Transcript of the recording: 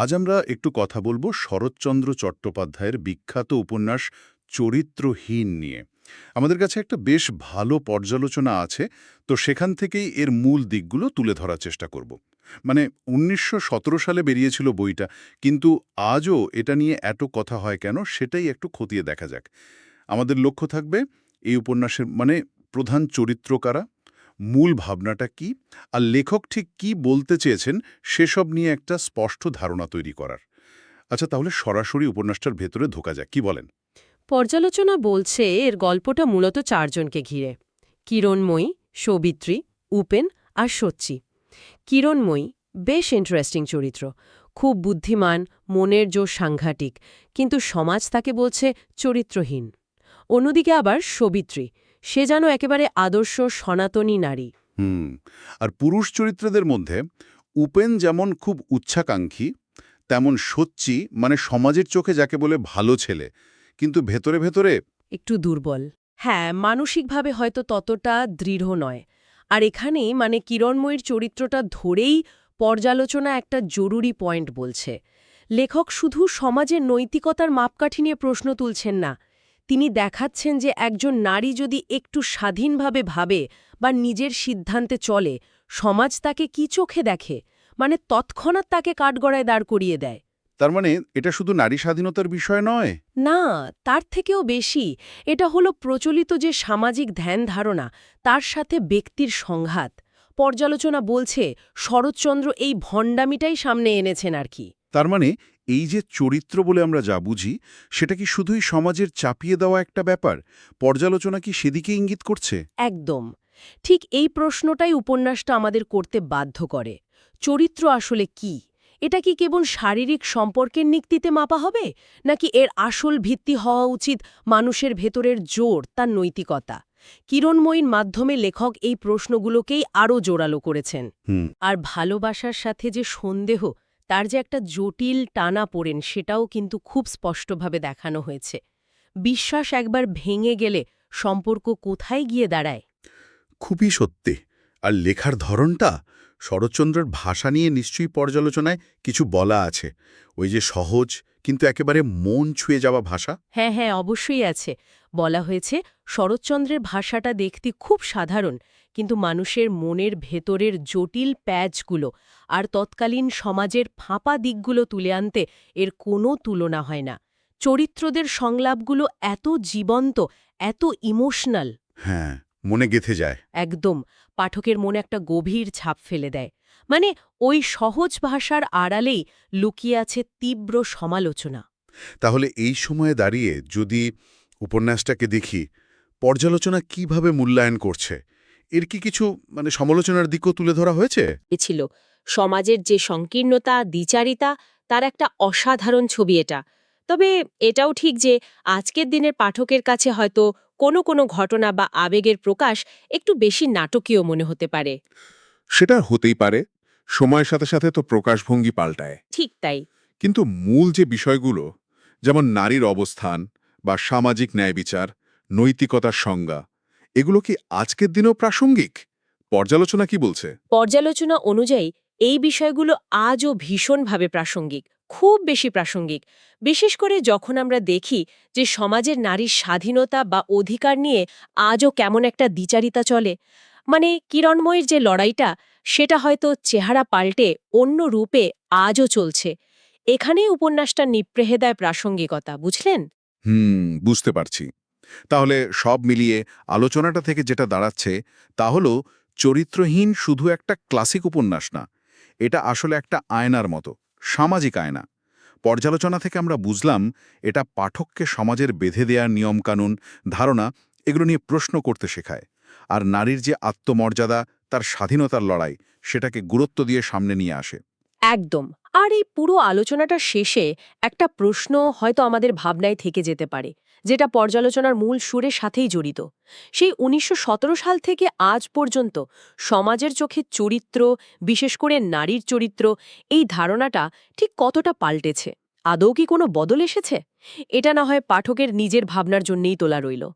আজ আমরা একটু কথা বলব শরৎচন্দ্র চট্টোপাধ্যায়ের বিখ্যাত উপন্যাস চরিত্রহীন নিয়ে। আমাদের কাছে একটা বেশ ভালো পর্যালোচনা আছে, তো সেখান থেকেই এর মূল দিকগুলো তুলে ধরার চেষ্টা করব। মানে উনিশশো সতেরো সালে বেরিয়েছিল বইটা, কিন্তু আজও এটা নিয়ে এত কথা হয় কেন সেটাই একটু খতিয়ে দেখা যাক। আমাদের লক্ষ্য থাকবে এই উপন্যাসের মানে প্রধান চরিত্র কারা মূল ভাবনাটা কি আর লেখক ঠিক কি বলতে চেয়েছেন সেসব নিয়ে একটা স্পষ্ট ধারণা তৈরি করার। আচ্ছা তাহলে সরাসরি উপন্যাসটার ভেতরে ঢোকা যাক, কি বলেন? পর্যালোচনা বলছে এর গল্পটা মূলত চারজনকে ঘিরে। কিরণময়ী সৌবিত্রী উপেন আর সচ্চি। কিরণময়ী, বেশ ইন্টারেস্টিং চরিত্র। খুব বুদ্ধিমান, মনের জোর সাংঘাতিক, কিন্তু সমাজ তাকে বলছে চরিত্রহীন। অন্যদিকে আবার সৌবিত্রী সে যেন একেবারে আদর্শ সনাতনী নারী। হুম আর পুরুষ চরিত্রদের মধ্যে উপেন যেমন খুব উচ্চাকাঙ্ক্ষী তেমন সচ্চি মানে সমাজের চোখে যাকে বলে ভালো ছেলে। কিন্তু ভেতরে ভেতরে একটু দুর্বল। হ্যাঁ মানসিকভাবে হয়তো ততটা দৃঢ় নয়। আর এখানেই মানে কিরণময়ীর চরিত্রটা ধরেই পর্যালোচনা একটা জরুরি পয়েন্ট বলছে। লেখক শুধু সমাজের নৈতিকতার মাপকাঠি নিয়ে প্রশ্ন তুলছেন না তিনি দেখাচ্ছেন যে একজন নারী যদি একটু স্বাধীনভাবে ভাবে বা নিজের সিদ্ধান্তে চলে সমাজ তাকে কি চোখে দেখে? মানে তৎক্ষণাৎ তাকে কাঠগড়ায় দাঁড় করিয়ে দেয়। তার মানে এটা শুধু নারী স্বাধীনতার বিষয় নয়? না তার থেকেও বেশি। এটা হলো প্রচলিত যে সামাজিক ধ্যান ধারণা তার সাথে ব্যক্তির সংঘাত। পর্যালোচনা বলছে শরৎচন্দ্র এই ভণ্ডামিটাই সামনে এনেছেন আর কি। তার মানে এই যে চরিত্র বলে আমরা যা বুঝি সেটা কি শুধুই সমাজের চাপিয়ে দেওয়া একটা ব্যাপার? পর্যালোচনা কি সেদিকে ইঙ্গিত করছে? একদম। ঠিক এই প্রশ্নটাই উপন্যাসটা আমাদের করতে বাধ্য করে। চরিত্র আসলে কি? এটা কি কেবল শারীরিক সম্পর্কের নিক্তিতে মাপা হবে? নাকি এর আসল ভিত্তি হওয়া উচিত মানুষের ভেতরের জোর তার নৈতিকতা? কিরণময়ীর মাধ্যমে লেখক এই প্রশ্নগুলোকেই আরও জোরালো করেছেন। আর ভালোবাসার সাথে যে সন্দেহ তার যে একটা জটিল টানা পড়েন সেটাও কিন্তু খুব স্পষ্টভাবে দেখানো হয়েছে। বিশ্বাস একবার ভেঙে গেলে সম্পর্ক কোথায় গিয়ে দাঁড়ায়? খুবই সত্যি। আর লেখার ধরনটা শরৎচন্দ্রের ভাষা নিয়ে নিশ্চয়ই পর্যালোচনায় কিছু বলা আছে। ওই যে সহজ কিন্তু একেবারে মন ছুঁয়ে যাওয়া ভাষা? হ্যাঁ হ্যাঁ অবশ্যই আছে। বলা হয়েছে শরৎচন্দ্রের ভাষাটা দেখতে খুব সাধারণ কিন্তু মানুষের মনের ভেতরের জটিল প্যাচগুলো আর তৎকালীন সমাজের ফাঁপা দিকগুলো তুলে আনতে এর কোনো তুলনা হয় না। চরিত্রদের সংলাপগুলো এত জীবন্ত এত ইমোশনাল। হ্যাঁ। মনে গেথে যায়। একদম। পাঠকের মনে একটা গভীর ছাপ ফেলে দেয়। মানে ওই সহজ ভাষার আড়ালেই লুকিয়ে আছে তীব্র সমালোচনা। তাহলে এই সময়ে দাঁড়িয়ে যদি উপন্যাসটাকে দেখি পর্যালোচনা কীভাবে মূল্যায়ন করছে? এর কি কিছু মানে সমালোচনার দিকও তুলে ধরা হয়েছে? ছিল। সমাজের যে সংকীর্ণতা দ্বিচারিতা তার একটা অসাধারণ ছবি এটা। তবে এটাও ঠিক যে আজকের দিনের পাঠকের কাছে হয়তো কোনো কোনো ঘটনা বা আবেগের প্রকাশ একটু বেশি নাটকীয় মনে হতে পারে। সেটা হতেই পারে সময়ের সাথে সাথে তো প্রকাশভঙ্গি পাল্টায়। ঠিক তাই। কিন্তু মূল যে বিষয়গুলো যেমন নারীর অবস্থান বা সামাজিক ন্যায়বিচার নৈতিকতার সংজ্ঞা এগুলো কি আজকের দিনেও প্রাসঙ্গিক? পর্যালোচনা কি বলছে? পর্যালোচনা অনুযায়ী এই বিষয়গুলো আজও ভীষণভাবে প্রাসঙ্গিক। খুব বেশি প্রাসঙ্গিক। বিশেষ করে যখন আমরা দেখি যে সমাজের নারীর স্বাধীনতা বা অধিকার নিয়ে আজও কেমন একটা দ্বিচারিতা চলে মানে কিরণময়ের যে লড়াইটা, সেটা হয়তো চেহারা পাল্টে অন্য রূপে আজও চলছে। এখানেই উপন্যাসটা নিপ্রেহে দেয় প্রাসঙ্গিকতা, বুঝলেন? হুম, বুঝতে পারছি। তাহলে সব মিলিয়ে আলোচনাটা থেকে যেটা দাঁড়াচ্ছে, তা হলো চরিত্রহীন শুধু একটা ক্লাসিক উপন্যাস না, এটা আসলে একটা আয়নার মতো। সামাজিক আয়না। পর্যালোচনা থেকে আমরা বুঝলাম, এটা পাঠককে সমাজের বেঁধে দেওয়ার নিয়মকানুন, ধারণা, এগুলো নিয়ে প্রশ্ন করতে শেখায়। আর নারীর যে আত্মমর্যাদা, তার স্বাধীনতার লড়াই, সেটাকে গুরুত্ব দিয়ে সামনে নিয়ে আসে। একদম। আর এই পুরো আলোচনাটা শেষে একটা প্রশ্ন হয়তো আমাদের ভাবনায় থেকে যেতে পারে। যেটা পর্যালোচনার মূল সুরের সাথেই জড়িত। সেই উনিশশো সতেরো সাল থেকে আজ পর্যন্ত সমাজের চোখে চরিত্র, বিশেষ করে নারীর চরিত্র, এই ধারণাটা ঠিক কতটা পাল্টেছে? আদৌ কি কোনো বদল এসেছে? এটা না হয় পাঠকের নিজের ভাবনার জন্যেই তোলা রইল।